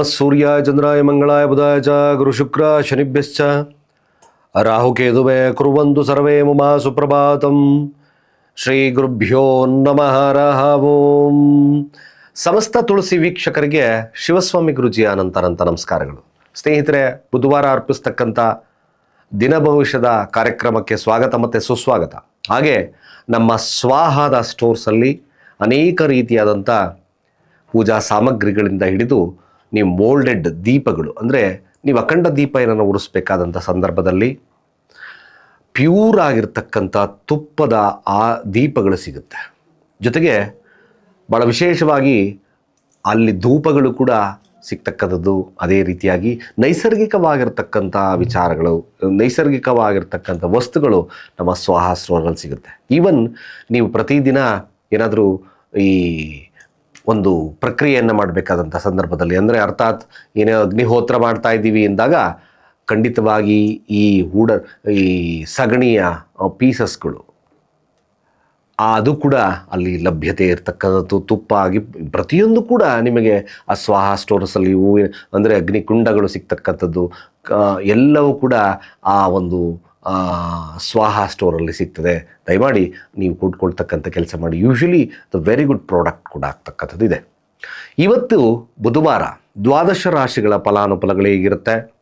ನಮಃ ಸೂರ್ಯಾಯ ಚಂದ್ರಾಯ ಮಂಗಳಾಯ ಬುಧಾಯ ಚ ಗುರು ಶುಕ್ರ ಶನಿಭ್ಯಶ್ಚ ರಾಹುಕೇತುವೆ ಕುರುವಂತು ಸರ್ವೇ ಮುಮಾ ಸುಪ್ರಭಾತಂ ಶ್ರೀ ಗುರುಭ್ಯೋ ನಮಃ ರಹ ಓಂ ಸಮಸ್ತ ತುಳಸಿ ವೀಕ್ಷಕರಿಗೆ ಶಿವಸ್ವಾಮಿ ಗುರುಜಿಯ ಅನಂತರಂತ ನಮಸ್ಕಾರಗಳು. ಸ್ನೇಹಿತರೆ, ಬುಧವಾರ ಅರ್ಪಿಸ್ತಕ್ಕಂಥ ದಿನ ಭವಿಷ್ಯದ ಕಾರ್ಯಕ್ರಮಕ್ಕೆ ಸ್ವಾಗತ ಮತ್ತು ಸುಸ್ವಾಗತ. ಹಾಗೆ ನಮ್ಮ ಸ್ವಾಹಾದ ಸ್ಟೋರ್ಸಲ್ಲಿ ಅನೇಕ ರೀತಿಯಾದಂಥ ಪೂಜಾ ಸಾಮಗ್ರಿಗಳಿಂದ ಹಿಡಿದು ನೀವು ಮೋಲ್ಡೆಡ್ ದೀಪಗಳು. ಅಂದರೆ ನೀವು ಅಖಂಡ ದೀಪ ಏನನ್ನು ಉರಿಸ್ಬೇಕಾದಂಥ ಸಂದರ್ಭದಲ್ಲಿ ಪ್ಯೂರ್ ಆಗಿರ್ತಕ್ಕಂಥ ತುಪ್ಪದ ಆ ದೀಪಗಳು ಸಿಗುತ್ತೆ. ಜೊತೆಗೆ ಭಾಳ ವಿಶೇಷವಾಗಿ ಅಲ್ಲಿ ಧೂಪಗಳು ಕೂಡ ಸಿಗ್ತಕ್ಕಂಥದ್ದು ಅದೇ ರೀತಿಯಾಗಿ ನೈಸರ್ಗಿಕವಾಗಿರ್ತಕ್ಕಂಥ ವಿಚಾರಗಳು, ನೈಸರ್ಗಿಕವಾಗಿರ್ತಕ್ಕಂಥ ವಸ್ತುಗಳು ನಮ್ಮ ಸ್ವಾಹ ಸಿಗುತ್ತೆ. ಈವನ್ ನೀವು ಪ್ರತಿದಿನ ಏನಾದರೂ ಈ ಒಂದು ಪ್ರಕ್ರಿಯೆಯನ್ನು ಮಾಡಬೇಕಾದಂಥ ಸಂದರ್ಭದಲ್ಲಿ. ಅಂದರೆ ಅರ್ಥಾತ್ ಏನೇ ಅಗ್ನಿಹೋತ್ರ ಮಾಡ್ತಾ ಇದ್ದೀವಿ ಎಂದಾಗ ಖಂಡಿತವಾಗಿ ಈ ಹೂಡ, ಈ ಸಗಣಿಯ ಪೀಸಸ್ಗಳು ಅದು ಕೂಡ ಅಲ್ಲಿ ಲಭ್ಯತೆ ಇರತಕ್ಕಂಥದ್ದು. ತುಪ್ಪ ಆಗಿ ಪ್ರತಿಯೊಂದು ಕೂಡ ನಿಮಗೆ ಆ ಸ್ವಾಹ ಸ್ಟೋರ್ಸಲ್ಲಿ ಹೂವಿನ, ಅಂದರೆ ಅಗ್ನಿಕುಂಡಗಳು ಸಿಗ್ತಕ್ಕಂಥದ್ದು ಎಲ್ಲವೂ ಕೂಡ ಆ ಒಂದು ಸ್ವಾಹ ಸ್ಟೋರಲ್ಲಿ ಸಿಗ್ತದೆ. ದಯಮಾಡಿ ನೀವು ಕೂಡ್ಕೊಳ್ತಕ್ಕಂಥ ಕೆಲಸ ಮಾಡಿ. Usually the very good product ಕೂಡ ಆಗ್ತಕ್ಕಂಥದ್ದು ಇದೆ. ಇವತ್ತು ಬುಧವಾರ ದ್ವಾದಶ ರಾಶಿಗಳ ಫಲಾನುಫಲಗಳು ಹೇಗಿರುತ್ತೆ?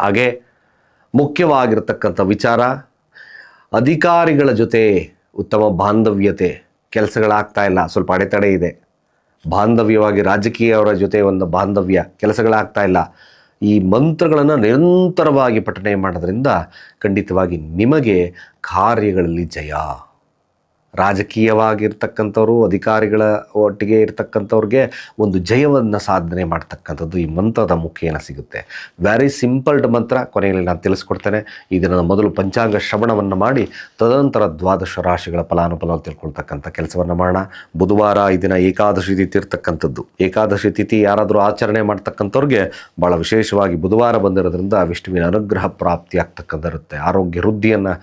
ಹಾಗೆ ಮುಖ್ಯವಾಗಿರತಕ್ಕಂಥ ವಿಚಾರ, ಅಧಿಕಾರಿಗಳ ಜೊತೆ ಉತ್ತಮ ಬಾಂಧವ್ಯತೆ, ಕೆಲಸಗಳಾಗ್ತಾ ಇಲ್ಲ, ಸ್ವಲ್ಪ ಅಡೆತಡೆ ಇದೆ. ಬಾಂಧವ್ಯವಾಗಿ ರಾಜಕೀಯವರ ಜೊತೆ ಒಂದು ಬಾಂಧವ್ಯ, ಕೆಲಸಗಳಾಗ್ತಾ ಇಲ್ಲ. ಈ ಮಂತ್ರಗಳನ್ನು ನಿರಂತರವಾಗಿ ಪಠನೆ ಮಾಡೋದ್ರಿಂದ ಖಂಡಿತವಾಗಿ ನಿಮಗೆ ಕಾರ್ಯಗಳಲ್ಲಿ ಜಯ. ರಾಜಕೀಯವಾಗಿರ್ತಕ್ಕಂಥವ್ರು, ಅಧಿಕಾರಿಗಳ ಒಟ್ಟಿಗೆ ಇರ್ತಕ್ಕಂಥವ್ರಿಗೆ ಒಂದು ಜಯವನ್ನು ಸಾಧನೆ ಮಾಡ್ತಕ್ಕಂಥದ್ದು ಈ ಮಂತ್ರದ ಮುಖೇನ ಸಿಗುತ್ತೆ. ವೆರಿ ಸಿಂಪಲ್ಡ್ ಮಂತ್ರ, ಕೊನೆಯಲ್ಲಿ ನಾನು ತಿಳಿಸ್ಕೊಡ್ತೇನೆ. ಈ ದಿನದ ಮೊದಲು ಪಂಚಾಂಗ ಶ್ರವಣವನ್ನು ಮಾಡಿ, ತದನಂತರ ದ್ವಾದಶ ರಾಶಿಗಳ ಫಲಾನುಫಲ ತಿಳ್ಕೊಳ್ತಕ್ಕಂಥ ಕೆಲಸವನ್ನು ಮಾಡೋಣ. ಬುಧವಾರ ಈ ದಿನ ಏಕಾದಶಿ ತಿಥಿ ಇರ್ತಕ್ಕಂಥದ್ದು. ಏಕಾದಶಿ ತಿಥಿ ಯಾರಾದರೂ ಆಚರಣೆ ಮಾಡ್ತಕ್ಕಂಥವ್ರಿಗೆ ಭಾಳ ವಿಶೇಷವಾಗಿ ಬುಧವಾರ ಬಂದಿರೋದ್ರಿಂದ ವಿಷ್ಣುವಿನ ಅನುಗ್ರಹ ಪ್ರಾಪ್ತಿ ಆಗ್ತಕ್ಕಂಥಿರುತ್ತೆ ಆರೋಗ್ಯ ವೃದ್ಧಿಯನ್ನು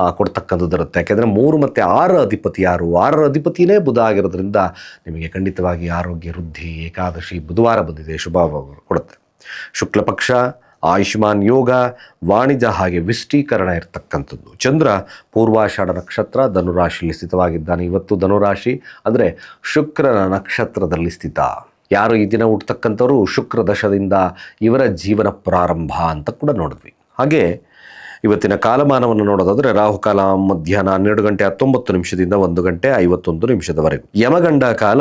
ಕೊಡ್ತಕ್ಕಂಥದ್ದು ಇರುತ್ತೆ. ಯಾಕೆಂದರೆ ಮೂರು ಮತ್ತು ಆರು ಅಧಿಪತಿ ಯಾರು? ಆರರ ಅಧಿಪತಿನೇ ಬುಧ ಆಗಿರೋದ್ರಿಂದ ನಿಮಗೆ ಖಂಡಿತವಾಗಿ ಆರೋಗ್ಯ, ವೃದ್ಧಿ, ಏಕಾದಶಿ, ಬುಧವಾರ ಬಂದಿದೆ ಶುಭ ಕೊಡುತ್ತೆ. ಶುಕ್ಲ ಪಕ್ಷ, ಆಯುಷ್ಮಾನ್ ಯೋಗ, ವಾಣಿಜ್ಯ ಹಾಗೆ ವಿಷ್ಟೀಕರಣ ಇರತಕ್ಕಂಥದ್ದು. ಚಂದ್ರ, ಪೂರ್ವಾಷಾಢ ನಕ್ಷತ್ರ, ಧನುರಾಶಿಯಲ್ಲಿ ಸ್ಥಿತವಾಗಿದ್ದಾನೆ. ಇವತ್ತು ಧನುರಾಶಿ ಅಂದರೆ ಶುಕ್ರನ ನಕ್ಷತ್ರದಲ್ಲಿ ಸ್ಥಿತ. ಯಾರು ಈ ದಿನ ಹುಟ್ಟತಕ್ಕಂಥವ್ರು? ಶುಕ್ರ ದಶದಿಂದ ಇವರ ಜೀವನ ಪ್ರಾರಂಭ ಅಂತ ಕೂಡ ನೋಡಿದ್ವಿ. ಹಾಗೆ ಇವತ್ತಿನ ಕಾಲಮಾನವನ್ನು ನೋಡೋದಾದರೆ ರಾಹುಕಾಲ ಮಧ್ಯಾಹ್ನ ಹನ್ನೆರಡು ಗಂಟೆ ಹತ್ತೊಂಬತ್ತು ನಿಮಿಷದಿಂದ ಒಂದು ಗಂಟೆ ಐವತ್ತೊಂದು ನಿಮಿಷದವರೆಗೂ. ಯಮಗಂಡ ಕಾಲ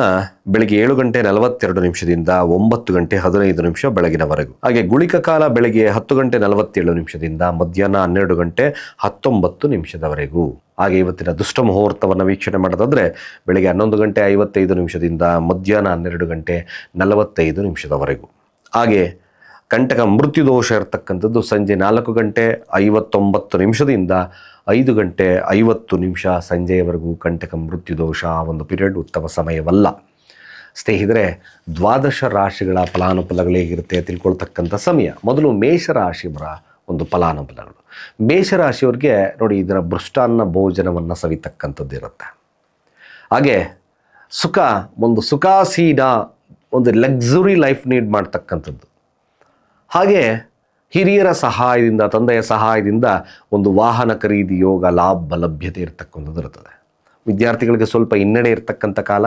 ಬೆಳಿಗ್ಗೆ ಏಳು ಗಂಟೆ ನಲವತ್ತೆರಡು ನಿಮಿಷದಿಂದ ಒಂಬತ್ತು ಗಂಟೆ ಹದಿನೈದು ನಿಮಿಷ ಬೆಳಗಿನವರೆಗೂ. ಹಾಗೆ ಗುಳಿಕ ಕಾಲ ಬೆಳಿಗ್ಗೆ ಹತ್ತು ಗಂಟೆ ನಲವತ್ತೇಳು ನಿಮಿಷದಿಂದ ಮಧ್ಯಾಹ್ನ ಹನ್ನೆರಡು ಗಂಟೆ ಹತ್ತೊಂಬತ್ತು ನಿಮಿಷದವರೆಗೂ. ಹಾಗೆ ಇವತ್ತಿನ ದುಷ್ಟ ಮುಹೂರ್ತವನ್ನು ವೀಕ್ಷಣೆ ಮಾಡೋದಾದರೆ ಬೆಳಿಗ್ಗೆ ಹನ್ನೊಂದು ಗಂಟೆ ಐವತ್ತೈದು ನಿಮಿಷದಿಂದ ಮಧ್ಯಾಹ್ನ ಹನ್ನೆರಡು ಗಂಟೆ ನಲವತ್ತೈದು ನಿಮಿಷದವರೆಗೂ. ಹಾಗೆ ಕಂಟಕ ಮೃತ್ಯು ದೋಷ ಇರತಕ್ಕಂಥದ್ದು ಸಂಜೆ ನಾಲ್ಕು ಗಂಟೆ ಐವತ್ತೊಂಬತ್ತು ನಿಮಿಷದಿಂದ ಐದು ಗಂಟೆ ಐವತ್ತು ನಿಮಿಷ ಸಂಜೆಯವರೆಗೂ ಕಂಟಕ ಮೃತ್ಯು ದೋಷ ಒಂದು ಪೀರಿಯಡ್ ಉತ್ತಮ ಸಮಯವಲ್ಲ. ಸ್ನೇಹಿತರೆ, ದ್ವಾದಶ ರಾಶಿಗಳ ಫಲಾನುಫಲಗಳು ಹೇಗಿರುತ್ತೆ ತಿಳ್ಕೊಳ್ತಕ್ಕಂಥ ಸಮಯ. ಮೊದಲು ಮೇಷರಾಶಿಯವರ ಒಂದು ಫಲಾನುಫಲಗಳು. ಮೇಷರಾಶಿಯವ್ರಿಗೆ ನೋಡಿ, ಇದರ ಭೃಷ್ಟಾನ್ನ ಭೋಜನವನ್ನು ಸವಿತಕ್ಕಂಥದ್ದು ಇರುತ್ತೆ. ಹಾಗೆ ಸುಖ, ಒಂದು ಸುಖಾಸೀನ, ಒಂದು ಲಕ್ಸುರಿ ಲೈಫ್ ನೀಡ್ ಮಾಡ್ತಕ್ಕಂಥದ್ದು. ಹಾಗೆ ಹಿರಿಯರ ಸಹಾಯದಿಂದ, ತಂದೆಯ ಸಹಾಯದಿಂದ ಒಂದು ವಾಹನ ಖರೀದಿ ಯೋಗ ಲಾಭ ಲಭ್ಯತೆ ಇರತಕ್ಕಂಥದ್ದು ಇರ್ತದೆ. ವಿದ್ಯಾರ್ಥಿಗಳಿಗೆ ಸ್ವಲ್ಪ ಹಿನ್ನಡೆ ಇರತಕ್ಕಂಥ ಕಾಲ,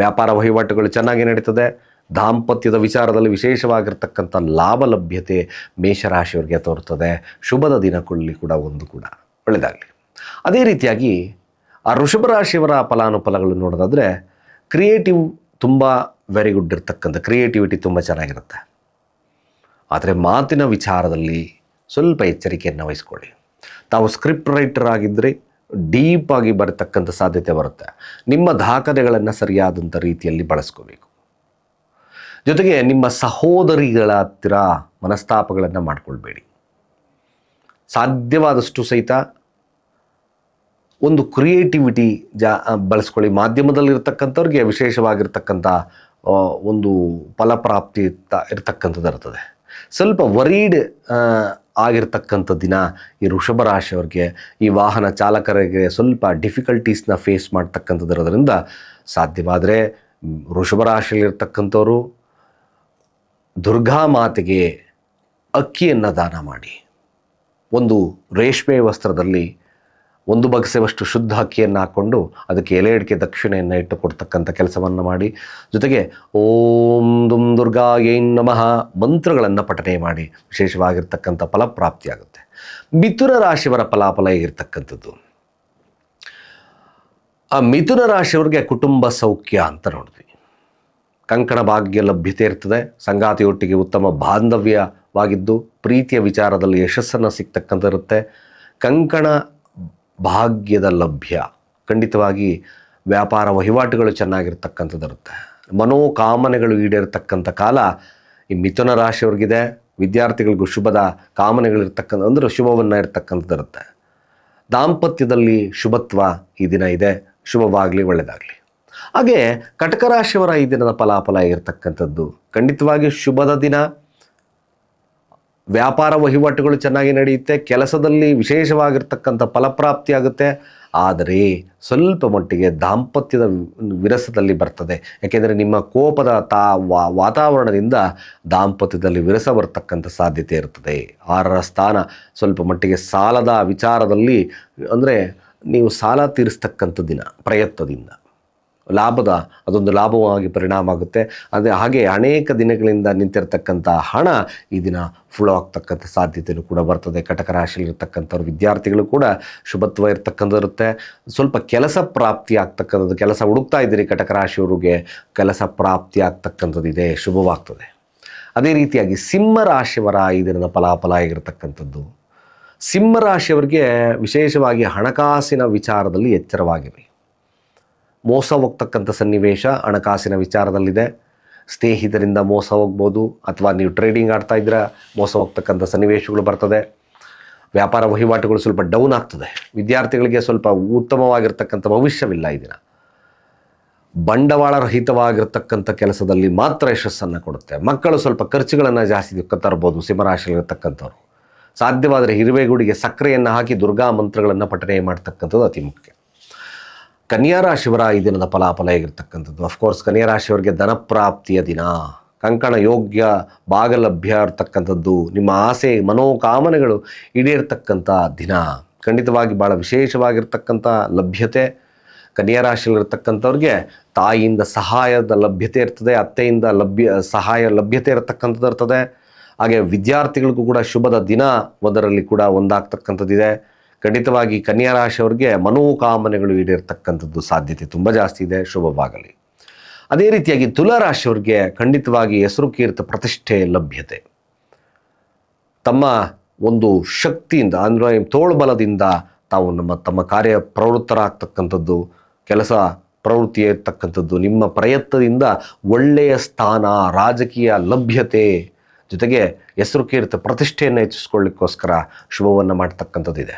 ವ್ಯಾಪಾರ ವಹಿವಾಟುಗಳು ಚೆನ್ನಾಗಿ ನಡೀತದೆ, ದಾಂಪತ್ಯದ ವಿಚಾರದಲ್ಲಿ ವಿಶೇಷವಾಗಿರ್ತಕ್ಕಂಥ ಲಾಭ ಲಭ್ಯತೆ ಮೇಷರಾಶಿಯವರಿಗೆ ತೋರ್ತದೆ, ಶುಭದ ದಿನಗಳಲ್ಲಿ ಕೂಡ ಒಂದು ಕೂಡ ಒಳ್ಳೆಯದಾಗಲಿ ಅದೇ ರೀತಿಯಾಗಿ ಆ ಋಷಭ ರಾಶಿಯವರ ಫಲಾನುಫಲಗಳು ನೋಡೋದಾದರೆ ಕ್ರಿಯೇಟಿವ್ ತುಂಬ ವೆರಿ ಗುಡ್ ಇರ್ತಕ್ಕಂಥ ಕ್ರಿಯೇಟಿವಿಟಿ ತುಂಬ ಚೆನ್ನಾಗಿರುತ್ತೆ. ಆದರೆ ಮಾತಿನ ವಿಚಾರದಲ್ಲಿ ಸ್ವಲ್ಪ ಎಚ್ಚರಿಕೆಯನ್ನು ವಹಿಸ್ಕೊಳ್ಳಿ. ತಾವು ಸ್ಕ್ರಿಪ್ಟ್ ರೈಟರ್ ಆಗಿದ್ದರೆ ಡೀಪಾಗಿ ಬರತಕ್ಕಂಥ ಸಾಧ್ಯತೆ ಬರುತ್ತೆ. ನಿಮ್ಮ ದಾಖಲೆಗಳನ್ನು ಸರಿಯಾದಂಥ ರೀತಿಯಲ್ಲಿ ಬಳಸ್ಕೋಬೇಕು. ಜೊತೆಗೆ ನಿಮ್ಮ ಸಹೋದರಿಗಳ ಹತ್ತಿರ ಮನಸ್ತಾಪಗಳನ್ನು ಮಾಡಿಕೊಳ್ಬೇಡಿ. ಸಾಧ್ಯವಾದಷ್ಟು ಸಹಿತ ಒಂದು ಕ್ರಿಯೇಟಿವಿಟಿ ಜಾ ಬಳಸ್ಕೊಳ್ಳಿ. ಮಾಧ್ಯಮದಲ್ಲಿರ್ತಕ್ಕಂಥವ್ರಿಗೆ ವಿಶೇಷವಾಗಿರ್ತಕ್ಕಂಥ ಒಂದು ಫಲಪ್ರಾಪ್ತಿ ಇರ್ತ- ಇರ್ತಕ್ಕಂಥದ್ದು ಇರ್ತದೆ. ಸ್ವಲ್ಪ ವರೀಡ್ ಆಗಿರ್ತಕ್ಕಂಥ ದಿನ ಈ ವೃಷಭ ರಾಶಿಯವ್ರಿಗೆ, ಈ ವಾಹನ ಚಾಲಕರಿಗೆ ಸ್ವಲ್ಪ ಡಿಫಿಕಲ್ಟೀಸ್ನ ಫೇಸ್ ಮಾಡ್ತಕ್ಕಂಥದ್ದಿರೋದ್ರಿಂದ ಸಾಧ್ಯವಾದರೆ ವೃಷಭ ರಾಶಿಯಲ್ಲಿರ್ತಕ್ಕಂಥವರು ದುರ್ಗಾ ಮಾತೆಗೆ ಅಕ್ಕಿಯನ್ನು ದಾನ ಮಾಡಿ. ಒಂದು ರೇಷ್ಮೆ ವಸ್ತ್ರದಲ್ಲಿ ಒಂದು ಬಗಸೆವಷ್ಟು ಶುದ್ಧ ಅಕ್ಕಿಯನ್ನು ಹಾಕ್ಕೊಂಡು ಅದಕ್ಕೆ ಎಲೆ ಅಡಿಕೆ ದಕ್ಷಿಣೆಯನ್ನು ಇಟ್ಟು ಕೊಡ್ತಕ್ಕಂಥ ಕೆಲಸವನ್ನು ಮಾಡಿ. ಜೊತೆಗೆ ಓಂ ದುಂ ದುರ್ಗಾ ಏನ್ ನಮಃ ಮಂತ್ರಗಳನ್ನು ಪಠನೆ ಮಾಡಿ. ವಿಶೇಷವಾಗಿರ್ತಕ್ಕಂಥ ಫಲಪ್ರಾಪ್ತಿಯಾಗುತ್ತೆ. ಮಿಥುನ ರಾಶಿಯವರ ಫಲಾಫಲ ಹೇಗಿರ್ತಕ್ಕಂಥದ್ದು? ಆ ಮಿಥುನ ರಾಶಿಯವರಿಗೆ ಕುಟುಂಬ ಸೌಖ್ಯ ಅಂತ ನೋಡಿದ್ವಿ. ಕಂಕಣ ಭಾಗ್ಯ ಲಭ್ಯತೆ ಇರ್ತದೆ. ಸಂಗಾತಿಯೊಟ್ಟಿಗೆ ಉತ್ತಮ ಬಾಂಧವ್ಯವಾಗಿದ್ದು, ಪ್ರೀತಿಯ ವಿಚಾರದಲ್ಲಿ ಯಶಸ್ಸನ್ನು ಸಿಗ್ತಕ್ಕಂಥ ಇರುತ್ತೆ ಕಂಕಣ ಭಾಗ್ಯದ ಲಭ್ಯ. ಖಂಡಿತವಾಗಿ ವ್ಯಾಪಾರ ವಹಿವಾಟುಗಳು ಚೆನ್ನಾಗಿರ್ತಕ್ಕಂಥದ್ದಿರುತ್ತೆ. ಮನೋಕಾಮನೆಗಳು ಈಡೇರತಕ್ಕಂಥ ಕಾಲ ಈ ಮಿಥುನ ರಾಶಿಯವ್ರಿಗಿದೆ. ವಿದ್ಯಾರ್ಥಿಗಳಿಗೂ ಶುಭದ ಕಾಮನೆಗಳಿರ್ತಕ್ಕಂಥ, ಅಂದರೆ ಶುಭವನ್ನು ಇರ್ತಕ್ಕಂಥದ್ದು ಇರುತ್ತೆ ದಾಂಪತ್ಯದಲ್ಲಿ ಶುಭತ್ವ ಈ ದಿನ ಇದೆ. ಶುಭವಾಗಲಿ ಒಳ್ಳೆಯದಾಗಲಿ ಹಾಗೆ ಕಟಕ ರಾಶಿಯವರ ಈ ದಿನದ ಫಲಾಫಲ ಇರತಕ್ಕಂಥದ್ದು ಖಂಡಿತವಾಗಿ ಶುಭದ ದಿನ. ವ್ಯಾಪಾರ ವಹಿವಾಟುಗಳು ಚೆನ್ನಾಗಿ ನಡೆಯುತ್ತೆ, ಕೆಲಸದಲ್ಲಿ ವಿಶೇಷವಾಗಿರ್ತಕ್ಕಂಥ ಫಲಪ್ರಾಪ್ತಿ ಆಗುತ್ತೆ. ಆದರೆ ಸ್ವಲ್ಪ ಮಟ್ಟಿಗೆ ದಾಂಪತ್ಯದ ವಿರಸದಲ್ಲಿ ಬರ್ತದೆ. ಯಾಕೆಂದರೆ ನಿಮ್ಮ ಕೋಪದ ತಾ ವಾತಾವರಣದಿಂದ ದಾಂಪತ್ಯದಲ್ಲಿ ವಿರಸ ಬರ್ತಕ್ಕಂಥ ಸಾಧ್ಯತೆ ಇರ್ತದೆ ಆರರ ಸ್ಥಾನ ಸ್ವಲ್ಪ ಮಟ್ಟಿಗೆ ಸಾಲದ ವಿಚಾರದಲ್ಲಿ, ಅಂದರೆ ನೀವು ಸಾಲ ತೀರಿಸ್ತಕ್ಕಂಥ ದಿನ, ಪ್ರಯತ್ನದಿಂದ. ಲಾಭದ, ಅದೊಂದು ಲಾಭವಾಗಿ ಪರಿಣಾಮ ಆಗುತ್ತೆ ಅದೇ ಹಾಗೆ ಅನೇಕ ದಿನಗಳಿಂದ ನಿಂತಿರ್ತಕ್ಕಂಥ ಹಣ ಈ ದಿನ ಫ್ಲೋ ಆಗ್ತಕ್ಕಂಥ ಸಾಧ್ಯತೆಯೂ ಕೂಡ ಬರ್ತದೆ. ಕಟಕ ರಾಶಿಯಲ್ಲಿರ್ತಕ್ಕಂಥವ್ರು ವಿದ್ಯಾರ್ಥಿಗಳು ಕೂಡ ಶುಭತ್ವ ಇರ್ತಕ್ಕಂಥದ್ದು ಇರುತ್ತೆ ಸ್ವಲ್ಪ ಕೆಲಸ ಪ್ರಾಪ್ತಿ ಆಗ್ತಕ್ಕಂಥದ್ದು, ಕೆಲಸ ಹುಡುಕ್ತಾ ಇದ್ದೀರಿ ಕಟಕ ರಾಶಿಯವರಿಗೆ, ಕೆಲಸ ಪ್ರಾಪ್ತಿ ಆಗ್ತಕ್ಕಂಥದ್ದು ಇದೆ ಶುಭವಾಗ್ತದೆ. ಅದೇ ರೀತಿಯಾಗಿ ಸಿಂಹ ರಾಶಿಯವರ ಈ ದಿನದ ಫಲಾಫಲ ಆಗಿರತಕ್ಕಂಥದ್ದು. ಸಿಂಹ ರಾಶಿಯವರಿಗೆ ವಿಶೇಷವಾಗಿ ಹಣಕಾಸಿನ ವಿಚಾರದಲ್ಲಿ ಎಚ್ಚರವಾಗಿರಿ. ಮೋಸ ಹೋಗ್ತಕ್ಕಂಥ ಸನ್ನಿವೇಶ ಹಣಕಾಸಿನ ವಿಚಾರದಲ್ಲಿದೆ. ಸ್ನೇಹಿತರಿಂದ ಮೋಸ ಹೋಗ್ಬೋದು ಅಥವಾ ನೀವು ಟ್ರೇಡಿಂಗ್ ಆಡ್ತಾ ಇದ್ರೆ ಮೋಸ ಹೋಗ್ತಕ್ಕಂಥ ಸನ್ನಿವೇಶಗಳು ಬರ್ತದೆ. ವ್ಯಾಪಾರ ವಹಿವಾಟುಗಳು ಸ್ವಲ್ಪ ಡೌನ್ ಆಗ್ತದೆ. ವಿದ್ಯಾರ್ಥಿಗಳಿಗೆ ಸ್ವಲ್ಪ ಉತ್ತಮವಾಗಿರ್ತಕ್ಕಂಥ ಭವಿಷ್ಯವಿಲ್ಲ ಈ ದಿನ. ಬಂಡವಾಳ ರಹಿತವಾಗಿರ್ತಕ್ಕಂಥ ಕೆಲಸದಲ್ಲಿ ಮಾತ್ರ ಯಶಸ್ಸನ್ನು ಕೊಡುತ್ತೆ. ಮಕ್ಕಳು ಸ್ವಲ್ಪ ಖರ್ಚುಗಳನ್ನು ಜಾಸ್ತಿ ತರ್ಬೋದು ಸಿಂಹರಾಶಿಯಲ್ಲಿರ್ತಕ್ಕಂಥವ್ರು. ಸಾಧ್ಯವಾದರೆ ಹಿರುವೆಗೂಡಿಗೆ ಸಕ್ಕರೆಯನ್ನು ಹಾಕಿ ದುರ್ಗಾ ಮಂತ್ರಗಳನ್ನು ಪಠನೆ ಮಾಡ್ತಕ್ಕಂಥದ್ದು ಅತಿ ಮುಖ್ಯ. ಕನ್ಯಾ ರಾಶಿಯವರ ಈ ದಿನದ ಫಲಾಫಲ ಹೇಗಿರ್ತಕ್ಕಂಥದ್ದು? ಅಫ್ಕೋರ್ಸ್ ಕನ್ಯಾ ರಾಶಿಯವರಿಗೆ ಧನಪ್ರಾಪ್ತಿಯ ದಿನ. ಕಂಕಣ ಯೋಗ್ಯ ಭಾಗಲಭ್ಯ ಇರ್ತಕ್ಕಂಥದ್ದು ನಿಮ್ಮ ಆಸೆ, ಮನೋಕಾಮನೆಗಳು ಈಡೇರ್ತಕ್ಕಂಥ ದಿನ. ಖಂಡಿತವಾಗಿ ಭಾಳ ವಿಶೇಷವಾಗಿರ್ತಕ್ಕಂಥ ಲಭ್ಯತೆ. ಕನ್ಯಾ ರಾಶಿಯಲ್ಲಿರ್ತಕ್ಕಂಥವ್ರಿಗೆ ತಾಯಿಯಿಂದ ಸಹಾಯದ ಲಭ್ಯತೆ ಇರ್ತದೆ, ಅತ್ತೆಯಿಂದ ಲಭ್ಯ, ಸಹಾಯ ಲಭ್ಯತೆ ಇರತಕ್ಕಂಥದ್ದು ಇರ್ತದೆ. ಹಾಗೆ ವಿದ್ಯಾರ್ಥಿಗಳಿಗೂ ಕೂಡ ಶುಭದ ದಿನ ಒಂದರಲ್ಲಿ ಕೂಡ ಒಂದಾಗ್ತಕ್ಕಂಥದ್ದಿದೆ. ಖಂಡಿತವಾಗಿ ಕನ್ಯಾ ರಾಶಿಯವರಿಗೆ ಮನೋಕಾಮನೆಗಳು ಈಡೇರ್ತಕ್ಕಂಥದ್ದು ಸಾಧ್ಯತೆ ತುಂಬ ಜಾಸ್ತಿ ಇದೆ, ಶುಭವಾಗಲಿ. ಅದೇ ರೀತಿಯಾಗಿ ತುಲಾರಾಶಿಯವ್ರಿಗೆ ಖಂಡಿತವಾಗಿ ಹೆಸರು ಕೀರ್ತ ಪ್ರತಿಷ್ಠೆ ಲಭ್ಯತೆ. ತಮ್ಮ ಒಂದು ಶಕ್ತಿಯಿಂದ, ಅಂದರೆ ತೋಳ್ಬಲದಿಂದ ತಾವು ನಮ್ಮ, ತಮ್ಮ ಕಾರ್ಯ ಪ್ರವೃತ್ತರಾಗ್ತಕ್ಕಂಥದ್ದು, ಕೆಲಸ ಪ್ರವೃತ್ತಿ ಇರ್ತಕ್ಕಂಥದ್ದು ನಿಮ್ಮ ಪ್ರಯತ್ನದಿಂದ ಒಳ್ಳೆಯ ಸ್ಥಾನ, ರಾಜಕೀಯ ಲಭ್ಯತೆ ಜೊತೆಗೆ ಹೆಸರು ಕೀರ್ತ ಪ್ರತಿಷ್ಠೆಯನ್ನು ಹೆಚ್ಚಿಸ್ಕೊಳ್ಳಿಕ್ಕೋಸ್ಕರ ಶುಭವನ್ನು ಮಾಡ್ತಕ್ಕಂಥದ್ದಿದೆ.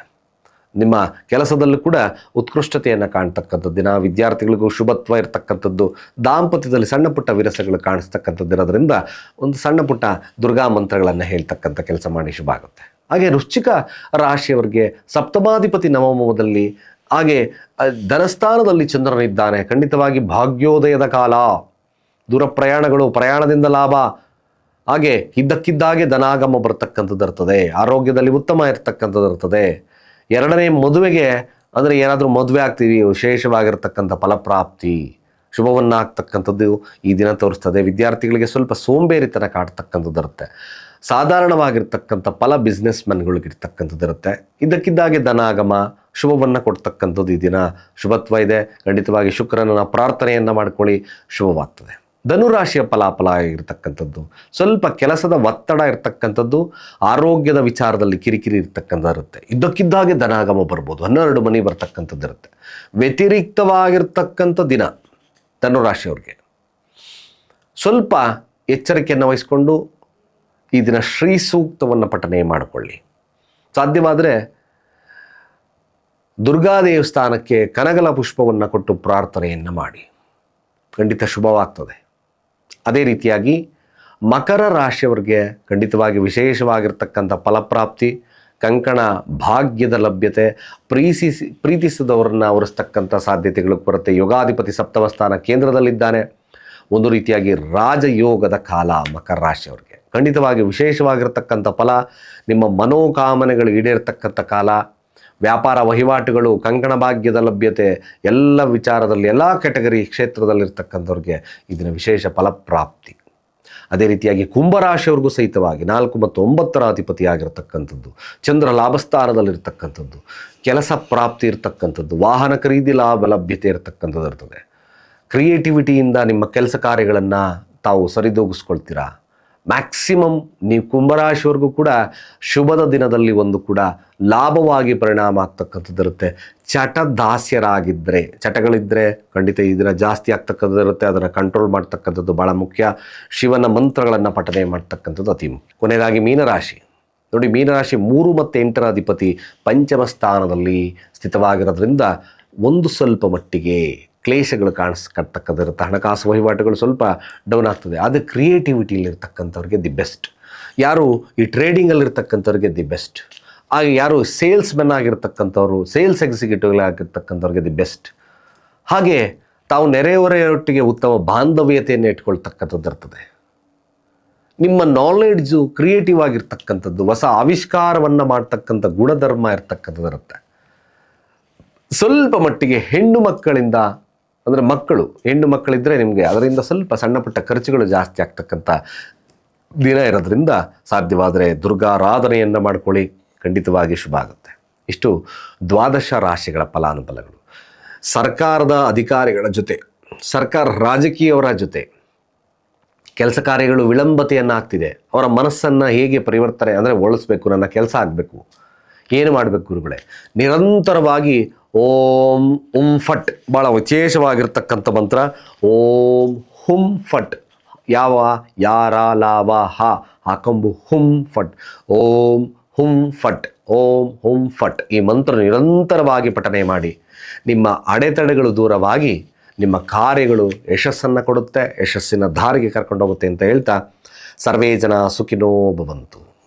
ನಿಮ್ಮ ಕೆಲಸದಲ್ಲೂ ಕೂಡ ಉತ್ಕೃಷ್ಟತೆಯನ್ನು ಕಾಣ್ತಕ್ಕಂಥದ್ದು. ದಿನ ವಿದ್ಯಾರ್ಥಿಗಳಿಗೂ ಶುಭತ್ವ ಇರತಕ್ಕಂಥದ್ದು. ದಾಂಪತ್ಯದಲ್ಲಿ ಸಣ್ಣ ಪುಟ್ಟ ವಿರಸಗಳು ಕಾಣಿಸ್ತಕ್ಕಂಥದ್ದು ಇರೋದ್ರಿಂದ ಒಂದು ಸಣ್ಣ ಪುಟ್ಟ ದುರ್ಗಾ ಮಂತ್ರಗಳನ್ನು ಹೇಳ್ತಕ್ಕಂಥ ಕೆಲಸ ಮಾಡಿ ಶುಭ ಆಗುತ್ತೆ. ಹಾಗೆ ರುಚಿಕ ರಾಶಿಯವರಿಗೆ ಸಪ್ತಮಾಧಿಪತಿ ನವಮದಲ್ಲಿ ಹಾಗೆ ಧನಸ್ಥಾನದಲ್ಲಿ ಚಂದ್ರನಿದ್ದಾನೆ. ಖಂಡಿತವಾಗಿ ಭಾಗ್ಯೋದಯದ ಕಾಲ. ದೂರ ಪ್ರಯಾಣಗಳು, ಪ್ರಯಾಣದಿಂದ ಲಾಭ. ಹಾಗೆ ಇದ್ದಕ್ಕಿದ್ದಾಗೆ ಧನಾಗಮ ಬರ್ತಕ್ಕಂಥದ್ದು ಇರ್ತದೆ. ಆರೋಗ್ಯದಲ್ಲಿ ಉತ್ತಮ ಇರ್ತಕ್ಕಂಥದ್ದು ಇರ್ತದೆ. ಎರಡನೇ ಮದುವೆಗೆ ಅಂದರೆ ಏನಾದರೂ ಮದುವೆ ಆಗ್ತೀವಿ, ವಿಶೇಷವಾಗಿರ್ತಕ್ಕಂಥ ಫಲಪ್ರಾಪ್ತಿ ಶುಭವನ್ನು ಆಗ್ತಕ್ಕಂಥದ್ದು ಈ ದಿನ ತೋರಿಸ್ತದೆ. ವಿದ್ಯಾರ್ಥಿಗಳಿಗೆ ಸ್ವಲ್ಪ ಸೋಂಬೇರಿತನ ಕಾಡ್ತಕ್ಕಂಥದ್ದು ಇರುತ್ತೆ ಸಾಧಾರಣವಾಗಿರ್ತಕ್ಕಂಥ ಫಲ ಬಿಸ್ನೆಸ್ ಮೆನ್ಗಳಿಗಿರ್ತಕ್ಕಂಥದ್ದು ಇರುತ್ತೆ ಇದ್ದಕ್ಕಿದ್ದಾಗೆ ಧನಾಗಮ, ಶುಭವನ್ನು ಕೊಡ್ತಕ್ಕಂಥದ್ದು ಈ ದಿನ ಶುಭತ್ವ ಇದೆ. ಖಂಡಿತವಾಗಿ ಶುಕ್ರನ ಪ್ರಾರ್ಥನೆಯನ್ನು ಮಾಡ್ಕೊಳ್ಳಿ, ಶುಭವಾಗ್ತದೆ. ಧನುರಾಶಿಯ ಫಲಾಫಲ ಇರತಕ್ಕಂಥದ್ದು ಸ್ವಲ್ಪ ಕೆಲಸದ ಒತ್ತಡ ಇರತಕ್ಕಂಥದ್ದು, ಆರೋಗ್ಯದ ವಿಚಾರದಲ್ಲಿ ಕಿರಿಕಿರಿ ಇರ್ತಕ್ಕಂಥ ಇರುತ್ತೆ ಇದ್ದಕ್ಕಿದ್ದಾಗೆ ಧನಾಗಮ ಬರ್ಬೋದು, ಹನ್ನೆರಡು ಮನೆ ಬರ್ತಕ್ಕಂಥದ್ದು ಇರುತ್ತೆ ವ್ಯತಿರಿಕ್ತವಾಗಿರ್ತಕ್ಕಂಥ ದಿನ ಧನುರಾಶಿಯವ್ರಿಗೆ. ಸ್ವಲ್ಪ ಎಚ್ಚರಿಕೆಯನ್ನು ವಹಿಸ್ಕೊಂಡು ಈ ದಿನ ಶ್ರೀ ಸೂಕ್ತವನ್ನು ಪಠನೆ ಮಾಡಿಕೊಳ್ಳಿ. ಸಾಧ್ಯವಾದರೆ ದುರ್ಗಾ ದೇವಸ್ಥಾನಕ್ಕೆ ಕನಗಲ ಪುಷ್ಪವನ್ನು ಕೊಟ್ಟು ಪ್ರಾರ್ಥನೆಯನ್ನು ಮಾಡಿ. ಖಂಡಿತ ಶುಭವಾಗ್ತದೆ. ಅದೇ ರೀತಿಯಾಗಿ ಮಕರ ರಾಶಿಯವರಿಗೆ ಖಂಡಿತವಾಗಿ ವಿಶೇಷವಾಗಿರ್ತಕ್ಕಂಥ ಫಲಪ್ರಾಪ್ತಿ, ಕಂಕಣ ಭಾಗ್ಯದ ಲಭ್ಯತೆ ಪ್ರೀತಿಸಿ ಪ್ರೀತಿಸಿದವರನ್ನು ಅವರಿಸ್ತಕ್ಕಂಥ ಸಾಧ್ಯತೆಗಳು ಬರುತ್ತೆ ಯೋಗಾಧಿಪತಿ ಸಪ್ತಮಸ್ಥಾನ ಕೇಂದ್ರದಲ್ಲಿದ್ದಾನೆ. ಒಂದು ರೀತಿಯಾಗಿ ರಾಜಯೋಗದ ಕಾಲ ಮಕರ ರಾಶಿಯವರಿಗೆ. ಖಂಡಿತವಾಗಿ ವಿಶೇಷವಾಗಿರ್ತಕ್ಕಂಥ ಫಲ, ನಿಮ್ಮ ಮನೋಕಾಮನೆಗಳು ಈಡೇರ್ತಕ್ಕಂಥ ಕಾಲ ವ್ಯಾಪಾರ ವಹಿವಾಟುಗಳು, ಕಂಕಣ ಭಾಗ್ಯದ ಲಭ್ಯತೆ, ಎಲ್ಲ ವಿಚಾರದಲ್ಲಿ, ಎಲ್ಲ ಕ್ಯಾಟಗರಿ ಕ್ಷೇತ್ರದಲ್ಲಿರ್ತಕ್ಕಂಥವ್ರಿಗೆ ಇದರ ವಿಶೇಷ ಫಲಪ್ರಾಪ್ತಿ. ಅದೇ ರೀತಿಯಾಗಿ ಕುಂಭರಾಶಿಯವ್ರಿಗೂ ಸಹಿತವಾಗಿ ನಾಲ್ಕು ಮತ್ತು ಒಂಬತ್ತರ ಅಧಿಪತಿಯಾಗಿರ್ತಕ್ಕಂಥದ್ದು, ಚಂದ್ರ ಲಾಭಸ್ಥಾನದಲ್ಲಿರ್ತಕ್ಕಂಥದ್ದು, ಕೆಲಸ ಪ್ರಾಪ್ತಿ ಇರತಕ್ಕಂಥದ್ದು, ವಾಹನ ಖರೀದಿ ಲಾಭ ಲಭ್ಯತೆ ಇರತಕ್ಕಂಥದ್ದು ಇರ್ತದೆ ಕ್ರಿಯೇಟಿವಿಟಿಯಿಂದ ನಿಮ್ಮ ಕೆಲಸ ಕಾರ್ಯಗಳನ್ನು ತಾವು ಸರಿದೂಗಿಸ್ಕೊಳ್ತೀರಾ? ಮ್ಯಾಕ್ಸಿಮಮ್ ನೀವು ಕುಂಭರಾಶಿವರೆಗೂ ಕೂಡ ಶುಭದ ದಿನದಲ್ಲಿ ಒಂದು ಕೂಡ ಲಾಭವಾಗಿ ಪರಿಣಾಮ ಆಗ್ತಕ್ಕಂಥದ್ದಿರುತ್ತೆ ಚಟ ದಾಸ್ಯರಾಗಿದ್ದರೆ ಚಟಗಳಿದ್ದರೆ ಖಂಡಿತ ಇದರ ಜಾಸ್ತಿ ಆಗ್ತಕ್ಕಂಥದ್ದು ಇರುತ್ತೆ. ಅದನ್ನು ಕಂಟ್ರೋಲ್ ಮಾಡ್ತಕ್ಕಂಥದ್ದು ಭಾಳ ಮುಖ್ಯ. ಶಿವನ ಮಂತ್ರಗಳನ್ನು ಪಠನೆ ಮಾಡ್ತಕ್ಕಂಥದ್ದು ಅತಿ ಕೊನೆಯದಾಗಿ ಮೀನರಾಶಿ. ನೋಡಿ, ಮೀನರಾಶಿ ಮೂರು ಮತ್ತು ಎಂಟರ ಅಧಿಪತಿ ಪಂಚಮ ಸ್ಥಾನದಲ್ಲಿ ಸ್ಥಿತವಾಗಿರೋದ್ರಿಂದ ಒಂದು ಸ್ವಲ್ಪ ಮಟ್ಟಿಗೆ ಕ್ಲೇಶಗಳು ಕಾಣಿಸ್ಕರ್ತಕ್ಕಂಥದ್ದು ಹಣಕಾಸು ವಹಿವಾಟುಗಳು ಸ್ವಲ್ಪ ಡೌನ್ ಆಗ್ತದೆ. ಅದು ಕ್ರಿಯೇಟಿವಿಟಿಲಿರ್ತಕ್ಕಂಥವ್ರಿಗೆ ದಿ ಬೆಸ್ಟ್ ಯಾರು ಈ ಟ್ರೇಡಿಂಗಲ್ಲಿರ್ತಕ್ಕಂಥವ್ರಿಗೆ ದಿ ಬೆಸ್ಟ್ ಹಾಗೆ ಯಾರು ಸೇಲ್ಸ್ ಮೆನ್ ಆಗಿರ್ತಕ್ಕಂಥವ್ರು ಸೇಲ್ಸ್ ಎಕ್ಸಿಕ್ಯೂಟಿವ್ ಆಗಿರ್ತಕ್ಕಂಥವ್ರಿಗೆ ದಿ ಬೆಸ್ಟ್ ಹಾಗೆ ತಾವು ನೆರೆಹೊರೆಯೊಟ್ಟಿಗೆ ಉತ್ತಮ ಬಾಂಧವ್ಯತೆಯನ್ನು ಇಟ್ಕೊಳ್ತಕ್ಕಂಥದ್ದು ಇರ್ತದೆ. ನಿಮ್ಮ ನಾಲೆಡ್ಜು ಕ್ರಿಯೇಟಿವ್ ಆಗಿರ್ತಕ್ಕಂಥದ್ದು, ಹೊಸ ಆವಿಷ್ಕಾರವನ್ನು ಮಾಡ್ತಕ್ಕಂಥ ಗುಣಧರ್ಮ ಇರ್ತಕ್ಕಂಥದ್ದು ಇರುತ್ತೆ. ಸ್ವಲ್ಪ ಮಟ್ಟಿಗೆ ಹೆಣ್ಣು ಮಕ್ಕಳಿಂದ ಅಂದರೆ ಮಕ್ಕಳು, ಹೆಣ್ಣು ಮಕ್ಕಳಿದ್ದರೆ ನಿಮಗೆ ಅದರಿಂದ ಸ್ವಲ್ಪ ಸಣ್ಣ ಪುಟ್ಟ ಖರ್ಚುಗಳು ಜಾಸ್ತಿ ಆಗ್ತಕ್ಕಂಥ ದಿನ ಇರೋದ್ರಿಂದ ಸಾಧ್ಯವಾದರೆ ದುರ್ಗಾರಾಧನೆಯನ್ನು ಮಾಡ್ಕೊಳ್ಳಿ. ಖಂಡಿತವಾಗಿ ಶುಭ ಆಗುತ್ತೆ. ಇಷ್ಟು ದ್ವಾದಶ ರಾಶಿಗಳ ಫಲಾನುಫಲಗಳು ಸರ್ಕಾರದ ಅಧಿಕಾರಿಗಳ ಜೊತೆ, ಸರ್ಕಾರ ರಾಜಕೀಯವರ ಜೊತೆ ಕೆಲಸ ಕಾರ್ಯಗಳು ವಿಳಂಬತೆಯನ್ನು ಆಗ್ತಿದೆ. ಅವರ ಮನಸ್ಸನ್ನು ಹೇಗೆ ಪರಿವರ್ತನೆ ಅಂದರೆ ಒಳಿಸ್ಬೇಕು ನನ್ನ ಕೆಲಸ ಆಗಬೇಕು. ಏನು ಮಾಡಬೇಕು ಗುರುಗಳೇ? ನಿರಂತರವಾಗಿ ಓಂ ಉಂ ಫಟ್. ಭಾಳ ವಿಶೇಷವಾಗಿರ್ತಕ್ಕಂಥ ಮಂತ್ರ. ಓಂ ಹುಂ ಫಟ್. ಯಾವ? ಯಾರ ಲಾವ ಹ. ಹಾಕೊಂಬು ಹುಂ ಫಟ್. ಓಂ ಹುಂ ಫಟ್. ಓಂ ಹುಂ ಫಟ್. ಈ ಮಂತ್ರ ನಿರಂತರವಾಗಿ ಪಠನೆ ಮಾಡಿ. ನಿಮ್ಮ ಅಡೆತಡೆಗಳು ದೂರವಾಗಿ ನಿಮ್ಮ ಕಾರ್ಯಗಳು ಯಶಸ್ಸನ್ನು ಕೊಡುತ್ತೆ. ಯಶಸ್ಸಿನ ದಾರಿಗೆ ಕರ್ಕೊಂಡೋಗುತ್ತೆ ಅಂತ ಹೇಳ್ತಾ, ಸರ್ವೇ ಜನ ಸುಖಿನೋ ಭವಂತು.